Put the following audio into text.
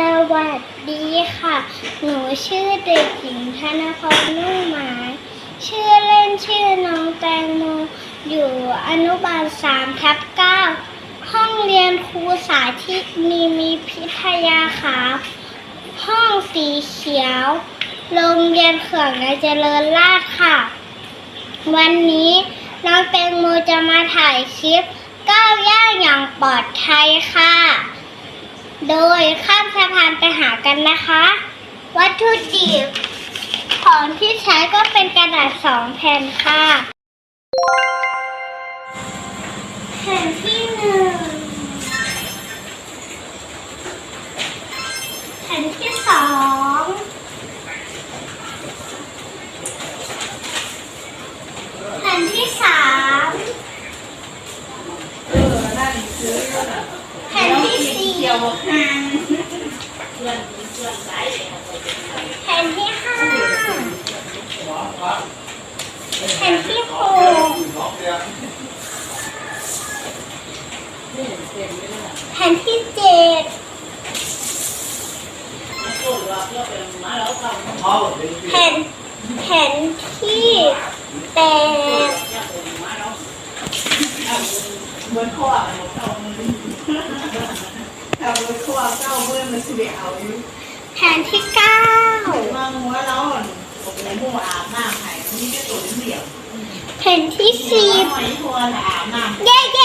สวัสดีค่ะ หนูชื่อเด็กหญิงธนพรนุ่มหมาย ชื่อเล่นชื่อน้องแตงโม อยู่อนุบาลสามทับเก้าห้องเรียนครูสาธิตนีมีพิทยาค่ะห้องสีเขียว โรงเรียนเขื่อนในเจริญราษฎร์ค่ะ วันนี้น้องแตงโมจะมาถ่ายคลิปก้าวย่างอย่างปลอดภัยค่ะ โดยข้ามสะพานไปหากันนะคะ วัตถุดิบของที่ใช้ก็เป็นกระดาษสองแผ่นค่ะ แผ่นที่หนึ่งแผ่นที่สองแผ่นที่สามแผ่นที่สี่ เกี่ยวกับงานแผ่นที่ห้าแผ่นที่หกแผ่นที่เจ็ดแผ่นแผ่นที่แปดเหมือนข้อ หมดเอามือเอามือข้อเก้าเมื่อมันสิเดียวอยู่แผ่นที่เก้ามาหัวเราโอ้โหหมูอาบน้ำไห้นี่ก็ตัวเดียวแผ่นที่สิบหอยทัวอาบน้ำเย้ๆข้ามสะพานมาไปหากันได้เลย